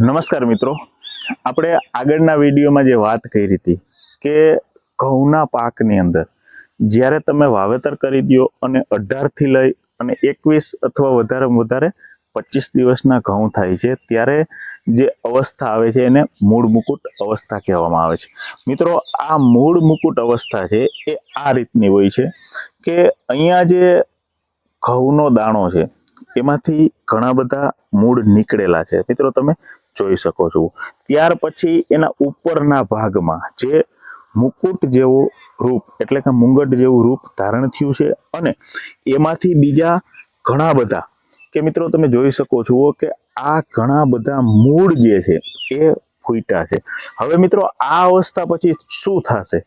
નમસ્કાર મિત્રો. આપણે આગળના વિડીયોમાં જે વાત કરી હતી કે ઘઉંના પાકની અંદર જ્યારે તમે વાવેતર કરી દો અને અઢારથી લઈ અને એકવીસ અથવા વધારેમાં વધારે પચીસ દિવસના ઘઉં થાય છે, ત્યારે જે અવસ્થા આવે છે એને મૂળ મુકુટ અવસ્થા કહેવામાં આવે છે. મિત્રો, આ મૂળ મુકુટ અવસ્થા છે એ આ રીતની હોય છે કે અહીંયા જે ઘઉંનો દાણો છે એમાંથી ઘણા બધા મૂળ નીકળેલા છે. મિત્રો, તમે જોઈ શકો છો. ત્યાર પછી એના ઉપરના ભાગમાં જે મુકુટ જેવું રૂપ, એટલે કે મુંગટ જેવું રૂપ ધારણ થયું છે અને એમાંથી બીજા ઘણા બધા, કે મિત્રો તમે જોઈ શકો છો કે આ ઘણા બધા મૂળ જે છે એ ફૂટ્યા છે. હવે મિત્રો આ અવસ્થા પછી શું થશે?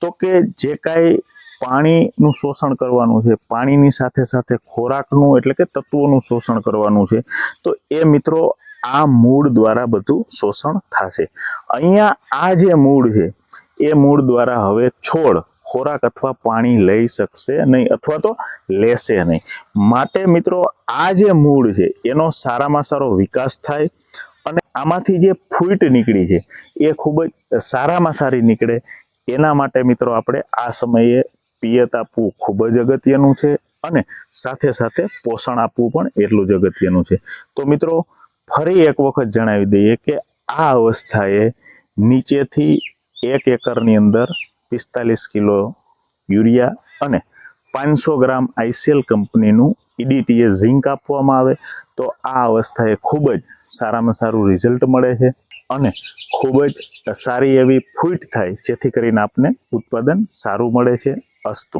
તો કે જે કાંઈ પાણીનું શોષણ કરવાનું છે, પાણીની સાથે સાથે ખોરાકનું, એટલે કે તત્વોનું શોષણ કરવાનું છે, તો એ મિત્રો આ મૂળ દ્વારા બધું શોષણ થશે. અહીંયા આ જે મૂળ છે, એ મૂળ દ્વારા હવે છોડ, ખોરાક અથવા પાણી લઈ શકશે નહીં અથવા તો લેશે નહીં. માટે મિત્રો, આ જે મૂળ છે, એનો સારામાં સારો વિકાસ થાય અને આમાંથી જે ફૂટ નીકળી છે, એ ખૂબ જ સારામાં સારી નીકળે. એના માટે મિત્રો, આપણે આ સમયે પિયત આપવું ખૂબ જ અગત્યનું છે અને સાથે સાથે પોષણ આપવું પણ એટલું જ અગત્યનું છે. તો મિત્રો ફરી એક વખત જણાવી દઈએ કે આ અવસ્થાએ નીચેથી એક એકરની અંદર પિસ્તાલીસ કિલો યુરિયા અને પાંચસો ગ્રામ આઈસીએલ કંપનીનું ઈડીટીએ ઝીંક આપવામાં આવે. તો આ અવસ્થાએ ખૂબ જ સારામાં સારું રિઝલ્ટ મળે છે અને ખૂબ જ સારી એવી ફૂટ થાય, જેથી કરીને આપને ઉત્પાદન સારું મળે છે અસ્તુ.